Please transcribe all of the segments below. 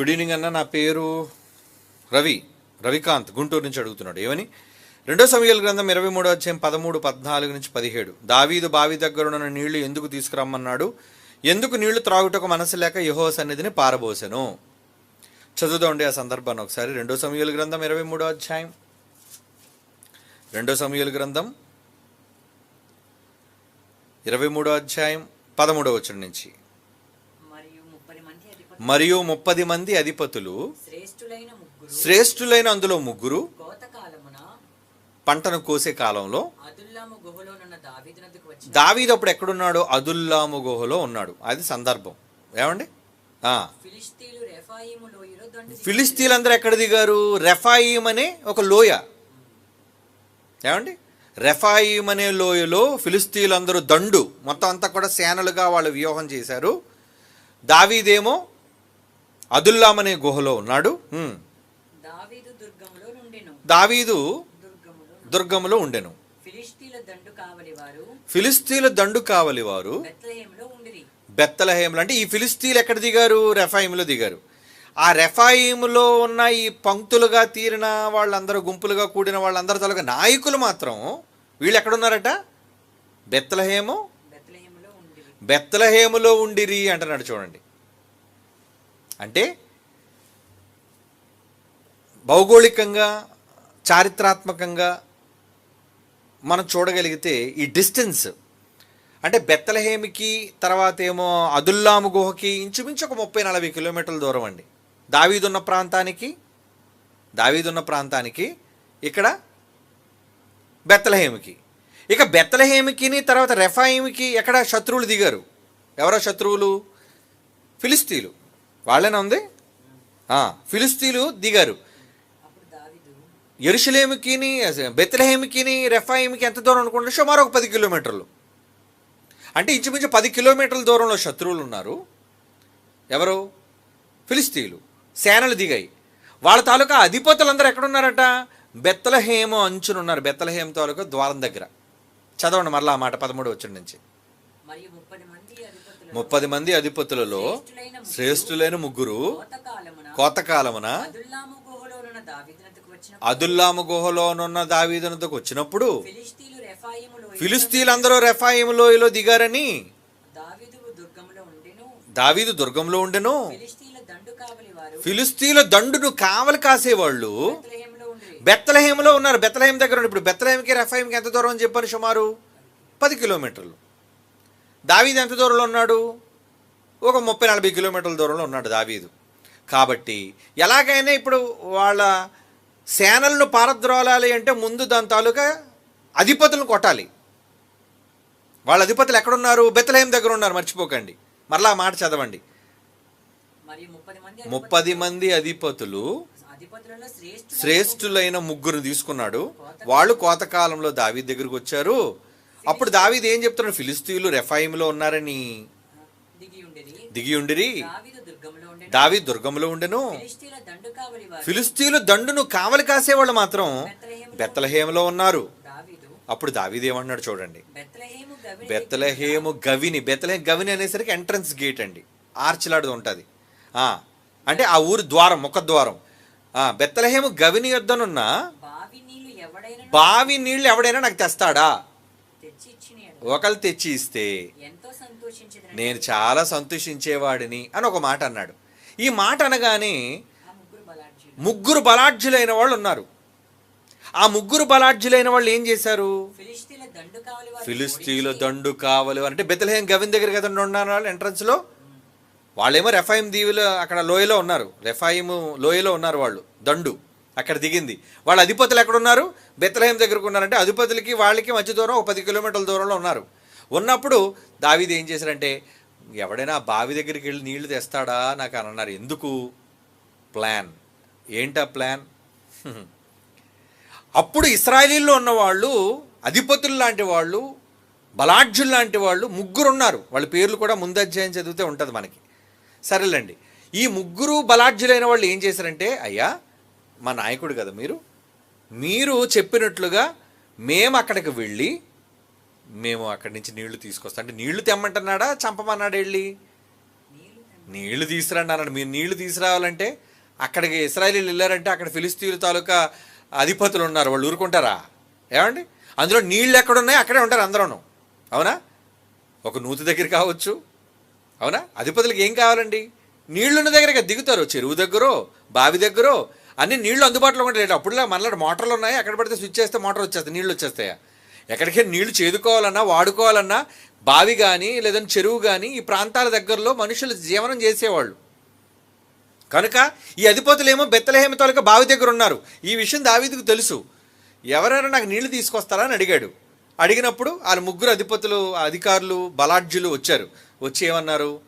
Good evening అన్న. నా పేరు రవి. రవికాంత్ గుంటూరు నుంచి అడుగుతున్నాడు. ఏమని? రెండో సమయాల గ్రంథం ఇరవై మూడో అధ్యాయం పదమూడు పద్నాలుగు నుంచి పదిహేడు. దావీదు బావి దగ్గరున్న నీళ్ళు ఎందుకు తీసుకురమ్మన్నాడు? ఎందుకు నీళ్ళు త్రాగుటకు మనసు లేక యహో సన్నిధిని పారబోసెను? చదువుదండి ఆ సందర్భాన్ని ఒకసారి. రెండో సమయాల గ్రంథం ఇరవై మూడో అధ్యాయం. రెండో సమయాల గ్రంథం ఇరవై మూడో అధ్యాయం పదమూడో వచ్చిన నుంచి మరియు ముప్పది మంది అధిపతులు మరియు ముప్పది మంది అధిపతులు. శ్రేష్ఠులైన అందులో ముగ్గురు. పంటను కోసే కాలంలో దావీదు అప్పుడు ఎక్కడున్నాడు? అదుల్లాము గుహలో ఉన్నాడు. అది సందర్భం. ఏమండి? ఫిలిస్తీన్లందరూ ఎక్కడ దిగారు? రెఫాయిం అనే ఒక లోయ. ఏమండి? రెఫాయిం అనే లోయలో ఫిలిస్తీన్లందరూ దండు. మొత్తం అంతా కూడా సేనలుగా వాళ్ళు వ్యూహం చేశారు. దావీదేమో అదుల్లాం అనే గుహలో ఉన్నాడు. దావీదు దుర్గములో ఉండెను. ఫిలిస్తీన్ల దండు కావలి వారు బెత్తలహేములు అంటే ఈ ఫిలిస్తీన్లు ఎక్కడ దిగారు? రెఫాయిములో దిగారు. ఆ రెఫాయిములో ఉన్న ఈ పంక్తులుగా తీరిన వాళ్ళందరూ గుంపులుగా కూడిన వాళ్ళందరూ తాలూకా నాయకులు మాత్రం వీళ్ళు ఎక్కడున్నారట? బెత్తలహేము? బెత్తలహేములో ఉండిరి అంటున్నాడు చూడండి. అంటే భౌగోళికంగా చారిత్రాత్మకంగా మనం చూడగలిగితే ఈ డిస్టెన్స్ అంటే బెత్తలహేమికి తర్వాత ఏమో అదుల్లాము గుహకి ఇంచుమించు ఒక ముప్పై నలభై కిలోమీటర్ల దూరం అండి. దావీదున్న ప్రాంతానికి దావీదున్న ప్రాంతానికి ఇక్కడ బెత్తలహేమికి. ఇక బెత్తలహేమికిని తర్వాత రెఫాయిమికి ఎక్కడ శత్రువులు దిగారు? ఎవరో శత్రువులు? ఫిలిస్తీన్లు. వాళ్ళేనా ఉంది? ఫిలిస్తీన్లు దిగారు. ఎరుషులేమికిని దావీదు ఎరుషలేమికిని రెఫాయిమికి ఎంత దూరం అనుకుంటే సుమారు ఒక పది కిలోమీటర్లు. అంటే ఇంచుమించు పది కిలోమీటర్ల దూరంలో శత్రువులు ఉన్నారు ఎవరు? ఫిలిస్తీన్లు. సేనలు దిగాయి. వాళ్ళ తాలూకా అధిపతులందరూ ఎక్కడున్నారట? బెత్తలహేమ అంచునున్నారు. బెత్తలహేమ తాలూకా ద్వారం దగ్గర. చదవండి మరలా ఆ మాట పదమూడు వచ్చిన నుంచి. ముప్పది మంది అధిపతులలో శ్రేష్ఠులైన ముగ్గురు కోతకాలమున అదుల్లాము గుహలోనున్న దావీదునతకు వచ్చినప్పుడు ఫిలిస్తీన్లందరూ రెఫాయిము లోయలో దిగారని దావీదు దుర్గంలో ఉండెను. ఫిలిస్తీన్ల దండును కావలి కాసేవాళ్ళు బెత్తలహేములో ఉన్నారు. బెత్తలహేం దగ్గర ఉన్నారు. ఇప్పుడు బెత్తలహేంకి రెఫాయింకి ఎంత దూరం అని చెప్పాను సుమారు పది కిలోమీటర్లు. దావీదు ఎంత దూరంలో ఉన్నాడు? ఒక ముప్పై నలభై కిలోమీటర్ల దూరంలో ఉన్నాడు దావీదు. కాబట్టి ఎలాగైనా ఇప్పుడు వాళ్ళ సేనలను పారద్రోలాలి అంటే ముందు దాని తాలూకా అధిపతులను కొట్టాలి. వాళ్ళ అధిపతులు ఎక్కడున్నారు? బెత్తలహేం దగ్గర ఉన్నారు. మర్చిపోకండి. మరలా ఆ మాట చదవండి. ముప్పది మంది అధిపతులు. శ్రేష్ఠులైన ముగ్గురు తీసుకున్నాడు. వాళ్ళు కోతకాలంలో దావీద్ దగ్గరకు వచ్చారు. అప్పుడు దావీద్ ఏం చెప్తున్నాడు? ఫిలిస్తీన్లు రెఫాయిములో ఉన్నారని. దిగి ఉండిరి. దావీదు దుర్గంలో ఉండెను. ఫిలిస్తీన్ల దండును కావలి కాసేవాళ్ళు మాత్రం బెత్తలహేములో ఉన్నారు. అప్పుడు దావీద్ ఏమన్నాడు చూడండి. బెత్తలహేము గవిని బెత్తలహేం గవిని. అనేసరికి ఎంట్రన్స్ గేట్ అండి. ఆర్చిలాడు ఉంటుంది. అంటే ఆ ఊరు ద్వారం ముఖ ద్వారం. ఆ, బెత్తలహేము గవిని యొద్దనున్న బావి నీళ్ళు ఎవడైనా బావి నీళ్ళు ఎవడైనా నాకు తెస్తాడా? ఒకళ్ళు తెచ్చి ఇస్తే నేను చాలా సంతోషించేవాడిని అని ఒక మాట అన్నాడు. ఈ మాట అనగానే ముగ్గురు బలాఢ్యులు. ముగ్గురు బలాఢ్యులైన వాళ్ళు ఉన్నారు. ఆ ముగ్గురు బలాఢ్యులైన వాళ్ళు ఏం చేశారు? ఫిలిస్తీన్ల దండు కావలి అంటే బెత్తలహేం గవిన్ దగ్గర కదా ఉన్నారు వాళ్ళు ఎంట్రన్స్లో వాళ్ళేమో రెఫాయిం దీవిలో అక్కడ లోయలో ఉన్నారు. రెఫాయిం లోయలో ఉన్నారు వాళ్ళు. దండు. అక్కడ దిగింది. వాళ్ళ అధిపతులు ఎక్కడున్నారు? బెత్తలహేం దగ్గరకు ఉన్నారంటే అధిపతులకి వాళ్ళకి మధ్య దూరం ఒక పది కిలోమీటర్ల దూరంలో ఉన్నారు. ఉన్నప్పుడు దావీది ఏం చేశారంటే ఎవడైనా బావి దగ్గరికి వెళ్ళి నీళ్ళు తెస్తాడా? నాకు అని అన్నారు. ఎందుకు? ప్లాన్. ఏంటా ప్లాన్? అప్పుడు ఇస్రాయలీల్లో ఉన్న వాళ్ళు అధిపతులు లాంటి వాళ్ళు బలాఢ్యులు లాంటి వాళ్ళు ముగ్గురు ఉన్నారు వాళ్ళ పేర్లు కూడా ముందు అధ్యాయం చదివితే ఉంటుంది మనకి. సరేలేండి. ఈ ముగ్గురు బలాఢ్యులైన వాళ్ళు ఏం చేశారంటే అయ్యా మా నాయకుడు కదా మీరు. మీరు చెప్పినట్లుగా మేము అక్కడికి వెళ్ళి మేము అక్కడి నుంచి నీళ్ళు తీసుకొస్తాం. అంటే నీళ్ళు తెమ్మంటున్నాడా చంపమన్నాడు వెళ్ళి? నీళ్ళు తీసుకురండి అన్నాడు మీరు నీళ్ళు తీసుకురావాలంటే అక్కడికి ఇస్రాయలీలు వెళ్ళారంటే అక్కడ ఫిలిస్తీన్ల తాలూకా అధిపతులు ఉన్నారు. వాళ్ళు ఊరుకుంటారా? ఏమండి? అందులో నీళ్ళు ఎక్కడున్నాయి అక్కడే ఉంటారు అందరూను. అవునా? ఒక నూతి దగ్గర కావచ్చు. అవునా? అధిపతులకు ఏం కావాలండి? నీళ్ళున్న దగ్గర దిగుతారు. చెరువు దగ్గరో బావి దగ్గరో అన్ని నీళ్ళు అందుబాటులో ఉండలేదు అప్పుడులా మనలో మోటార్లు ఉన్నాయి. ఎక్కడ పడితే స్విచ్ చేస్తే మోటార్ వచ్చేస్తాయి నీళ్ళు వచ్చేస్తాయా? ఎక్కడికైనా నీళ్ళు చేదుకోవాలన్నా వాడుకోవాలన్నా బావి కానీ లేదంటే చెరువు కానీ ఈ ప్రాంతాల దగ్గరలో మనుషులు జీవనం చేసేవాళ్ళు. కనుక ఈ అధిపతులేమో బెత్తలహేమ తాలూకా బావి దగ్గర ఉన్నారు. ఈ విషయం దావీదుకు తెలుసు. ఎవరైనా నాకు నీళ్ళు తీసుకొస్తారా అని అడిగాడు. అడిగినప్పుడు వాళ్ళ ముగ్గురు అధిపతులు అధికారులు బలాఢ్యులు వచ్చారు. వచ్చి ఏమన్నారు?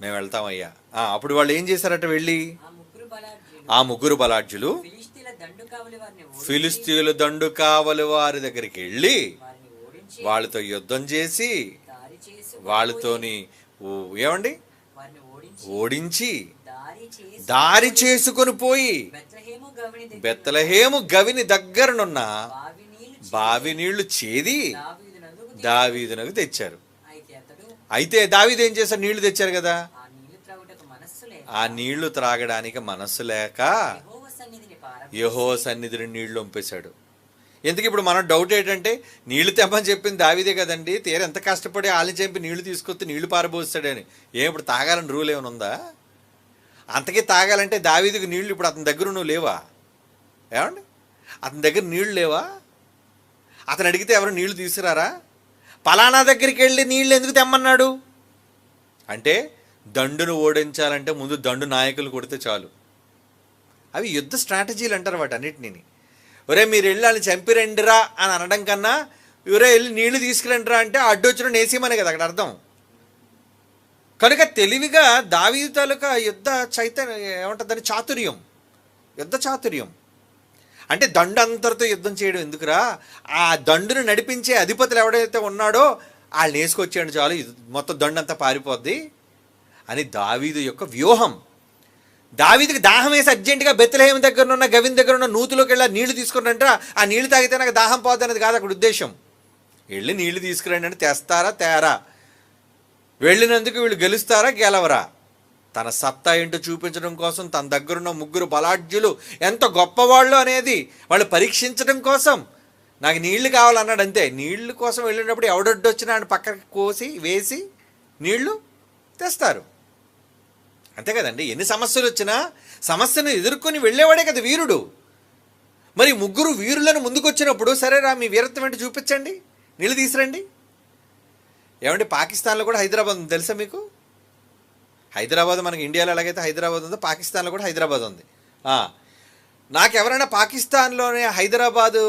మేము వెళ్తామయ్యా. అప్పుడు వాళ్ళు ఏం చేశారట వెళ్ళి? ఆ ముగ్గురు బలాఢ్యులు ఆ దండు కావలి ఫిలిస్తీన్లు దండు కావలి వారి దగ్గరికి వెళ్ళి వాళ్ళతో యుద్ధం చేసి వాళ్ళతోని ఏమండి? ఓడించి దారి చేసుకొని పోయి బెత్తలహేము గవిని దగ్గరనున్న బావి నీళ్ళు చేది దావీదునకు తెచ్చారు. అయితే దావీదేం చేశారు? దావీదు ఏం నీళ్ళు తెచ్చారు కదా ఆ నీళ్ళు త్రాగుటకు మనస్సు లేక ఆ నీళ్ళు త్రాగడానికి మనస్సు లేక యహో సన్నిధిని నీళ్ళు వంపేశాడు ఎందుకు ఇప్పుడు మన డౌట్ ఏంటంటే నీళ్ళు తెమ్మని చెప్పింది దావీదే కదండి. తీర ఎంత కష్టపడి ఆలి చెంపి నీళ్ళు తీసుకొస్తే నీళ్ళు పారబోస్తాడని. ఏం ఇప్పుడు తాగాలని రూల్ ఏమైనా ఉందా? అంతకీ తాగాలంటే దావీదికి నీళ్ళు ఇప్పుడు అతని దగ్గర నువ్వు లేవా? ఏమండి? అతని దగ్గర నీళ్ళు లేవా? అతను అడిగితే ఎవరు నీళ్ళు తీసుకురారా? పలానా దగ్గరికి వెళ్ళి నీళ్ళు ఎందుకు తెమ్మన్నాడు? అంటే దండును ఓడించాలంటే ముందు దండు నాయకులు కొడితే చాలు. అవి యుద్ధ స్ట్రాటజీలు అంటారు వాటి అన్నిటిని ఒరే మీరు వెళ్ళి వాళ్ళని చంపిరండిరా అని అనడం కన్నా ఎవరే వెళ్ళి నీళ్ళు తీసుకురండిరా అంటే అడ్డొచ్చిన నేసేమనే కదా అక్కడ అర్థం. కనుక తెలివిగా దావీ తాలూకా యుద్ధ చైతన్య ఏమంటుందని చాతుర్యం. యుద్ధ చాతుర్యం. అంటే దండు అంతటితో యుద్ధం చేయడం ఎందుకురా? ఆ దండును నడిపించే అధిపతులు ఎవడైతే ఉన్నాడో వాళ్ళు వేసుకొచ్చాడు చాలు మొత్తం దండంతా పారిపోద్ది. అని దావీదు యొక్క వ్యూహం. దావీదికి దాహం వేసి అర్జెంటుగా బెత్తలహేమ దగ్గర ఉన్న గవిన్ దగ్గర ఉన్న నూతులోకి వెళ్ళి ఆ నీళ్ళు తీసుకురంటారా? ఆ నీళ్ళు తాగితే నాకు దాహం పోద్ది అనేది కాదు అక్కడ ఉద్దేశం. వెళ్ళి నీళ్ళు తీసుకురండి అని తెస్తారా తేరా? వెళ్ళినందుకు వీళ్ళు గెలుస్తారా గెలవరా? తన సత్తా ఏంటో చూపించడం కోసం తన దగ్గరున్న ముగ్గురు బలాఢ్యులు ఎంత గొప్పవాళ్ళు అనేది వాళ్ళు పరీక్షించడం కోసం. నాకు నీళ్ళు కావాలన్నాడు అంతే. నీళ్ళు కోసం వెళ్ళినప్పుడు ఎవడొడ్డు వచ్చినా ఆయన పక్కకి కోసి వేసి నీళ్ళు తెస్తారు. అంతే కదండి? ఎన్ని సమస్యలు వచ్చినా సమస్యను ఎదుర్కొని వెళ్ళేవాడే కదా వీరుడు. మరి ముగ్గురు వీరులను ముందుకొచ్చినప్పుడు సరేరా మీ వీరత్వం ఏంటి చూపించండి. నీళ్ళు తీసురండి. ఏమంటే పాకిస్తాన్లో కూడా హైదరాబాద్ ఉంది తెలుసా మీకు? హైదరాబాద్ మనకి ఇండియాలో ఎలాగైతే హైదరాబాద్ ఉందో పాకిస్తాన్లో కూడా హైదరాబాద్ ఉంది. నాకు ఎవరైనా పాకిస్తాన్లోనే హైదరాబాదు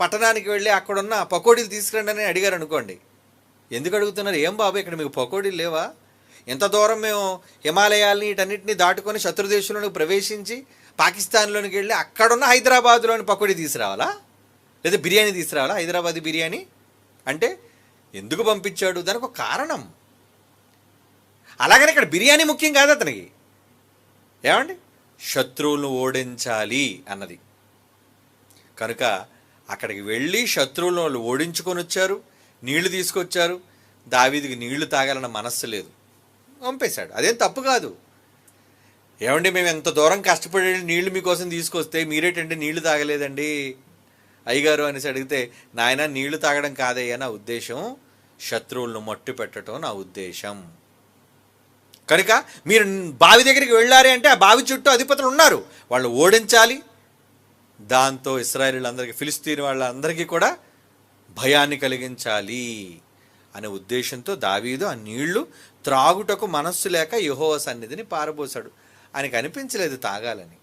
పట్టణానికి వెళ్ళి అక్కడున్న పకోడీలు తీసుకురండి అని అడిగారు అనుకోండి ఎందుకు అడుగుతున్నారు? ఏం బాబు ఇక్కడ మీకు పకోడీలు లేవా? ఎంత దూరం మేము హిమాలయాల్ని వీటన్నిటిని దాటుకొని శత్రుదేశంలోకి ప్రవేశించి పాకిస్తాన్లోనికి వెళ్ళి అక్కడున్న హైదరాబాద్లోని పకోడీ తీసుకురావాలా? లేదా బిర్యానీ తీసుకురావాలా? హైదరాబాద్ బిర్యానీ? అంటే ఎందుకు పంపించాడు? దానికి ఒక కారణం. అలాగని ఇక్కడ బిర్యానీ ముఖ్యం కాదు అతనికి. ఏమండి? శత్రువులను ఓడించాలి అన్నది. కనుక అక్కడికి వెళ్ళి శత్రువులను వాళ్ళు ఓడించుకొని వచ్చారు నీళ్ళు తీసుకొచ్చారు. దావీదికి నీళ్ళు తాగాలన్న మనస్సు లేదు. పంపేశాడు. అదేం తప్పు కాదు. ఏమండి మేము ఎంత దూరం కష్టపడి నీళ్ళు మీకోసం తీసుకొస్తే మీరేటంటే నీళ్ళు తాగలేదండి? అయ్యగారు అనేసి అడిగితే నాయన నీళ్ళు తాగడం కాదయ్యా నా ఉద్దేశం శత్రువులను మట్టు పెట్టడం నా ఉద్దేశం. కనుక మీరు బావి దగ్గరికి వెళ్ళారే అంటే ఆ బావి చుట్టూ అధిపతులు ఉన్నారు. వాళ్ళు ఓడించాలి. దాంతో ఇస్రాయలీలందరికీ ఫిలిస్తీన్ వాళ్ళందరికీ కూడా భయాన్ని కలిగించాలి. అనే ఉద్దేశంతో దావీదు ఆ నీళ్ళు త్రాగుటకు మనస్సు లేక యహోవ సన్నిధిని పారబోశాడు ఆయనకు అనిపించలేదు తాగాలని.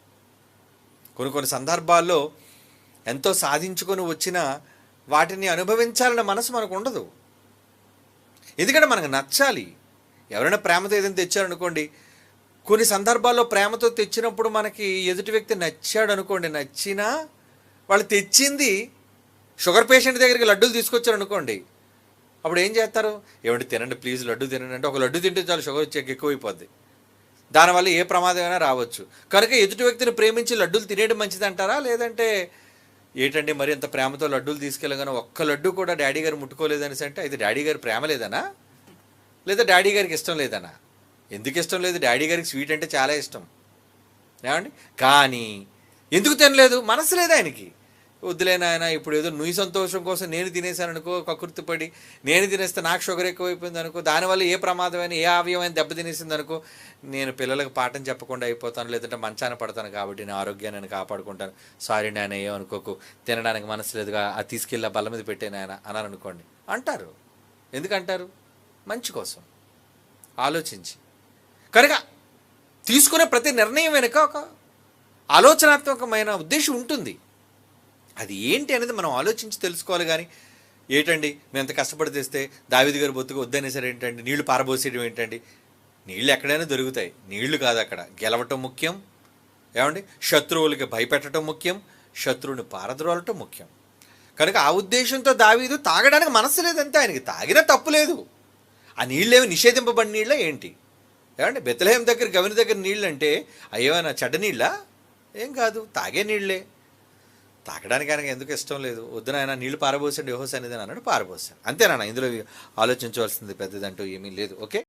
కొన్ని కొన్ని సందర్భాల్లో ఎంతో సాధించుకొని వచ్చిన వాటిని అనుభవించాలన్న మనసు మనకు ఉండదు. ఎందుకంటే మనకు నచ్చాలి. ఎవరైనా ప్రేమతో ఏదైనా తెచ్చారనుకోండి కొన్ని సందర్భాల్లో ప్రేమతో తెచ్చినప్పుడు మనకి ఎదుటి వ్యక్తి నచ్చాడు అనుకోండి నచ్చినా వాళ్ళు తెచ్చింది షుగర్ పేషెంట్ దగ్గరికి లడ్డూలు తీసుకొచ్చారు అనుకోండి అప్పుడు ఏం చేస్తారు? ఏమంటే తినండి ప్లీజ్ లడ్డు తినండి అంటే ఒక లడ్డు తింటే చాలు షుగర్ చెక్ ఎక్కువైపోద్ది. దానివల్ల ఏ ప్రమాదమైనా రావచ్చు. కనుక ఎదుటి వ్యక్తిని ప్రేమించి లడ్డూలు తినేయడం మంచిది అంటారా లేదంటే ఏంటండి మరి ఇంత ప్రేమతో లడ్డూలు తీసుకెళ్ళగానే ఒక్క లడ్డు కూడా డాడీ గారు ముట్టుకోలేదనేసి అంటే అయితే డాడీ గారు ప్రేమ లేదనా? లేదా డాడీ గారికి ఇష్టం లేదనా? ఎందుకు ఇష్టం లేదు? డాడీ గారికి స్వీట్ అంటే చాలా ఇష్టం. ఏమండి? కానీ ఎందుకు తినలేదు? మనసు లేదు ఆయనకి? వద్దులే ఆయన ఇప్పుడు ఏదో నుయ్యి సంతోషం కోసం నేను తినేసాను అనుకో కకృతిపడి నేను తినేస్తే నాకు షుగర్ ఎక్కువైపోయింది అనుకో దానివల్ల ఏ ప్రమాదమైన ఏ అవయవమైన దెబ్బ తినేసింది అనుకో నేను పిల్లలకు పాఠం చెప్పకుండా అయిపోతాను లేదంటే మంచాన పడతాను కాబట్టి నా ఆరోగ్యాన్ని నేను కాపాడుకుంటాను. సారీ నాయన ఏమనుకోకు తినడానికి మనసు లేదుగా అది తీసుకెళ్ళి ఆ బల్ల మీద పెట్టే నాయన అన్నారు అనుకోండి అంటారు. ఎందుకంటారు? మంచి కోసం. ఆలోచించి. కనుక తీసుకునే ప్రతి నిర్ణయం వెనుక ఒక ఆలోచనాత్మకమైన ఉద్దేశం ఉంటుంది. అది ఏంటి అనేది మనం ఆలోచించి తెలుసుకోవాలి కానీ ఏంటండి మేము ఎంత కష్టపడి తెస్తే దావిది గారు బొత్తుకు వద్దనేసరి ఏంటండి? నీళ్ళు పారబోసేయడం ఏంటండి? నీళ్ళు ఎక్కడైనా దొరుకుతాయి. నీళ్ళు కాదు అక్కడ. గెలవటం ముఖ్యం. ఏమండి? శత్రువులకి భయపెట్టడం ముఖ్యం. శత్రువుని పారద్రోలటం ముఖ్యం. కనుక ఆ ఉద్దేశంతో దావీదు తాగడానికి మనసు లేదంతే ఆయనకి తాగినా తప్పు లేదు. ఆ నీళ్ళేమి నిషేధింపబడిన నీళ్ళ ఏంటి? ఏమండి? బెత్తలహేం దగ్గర గవిని దగ్గర నీళ్ళు అంటే అయ్యేమైనా చెడ్డ నీళ్ళ? ఏం కాదు. తాగే నీళ్ళే. తాగడానికి ఆయనకి ఎందుకు ఇష్టం లేదు? వద్దు నాయన నీళ్ళు పారబోసండి యోహోస్ అనేది అన్నాడు పారబోసాను అంతేనా ఇందులో ఆలోచించవలసింది పెద్దదంటూ ఏమీ లేదు ఓకే?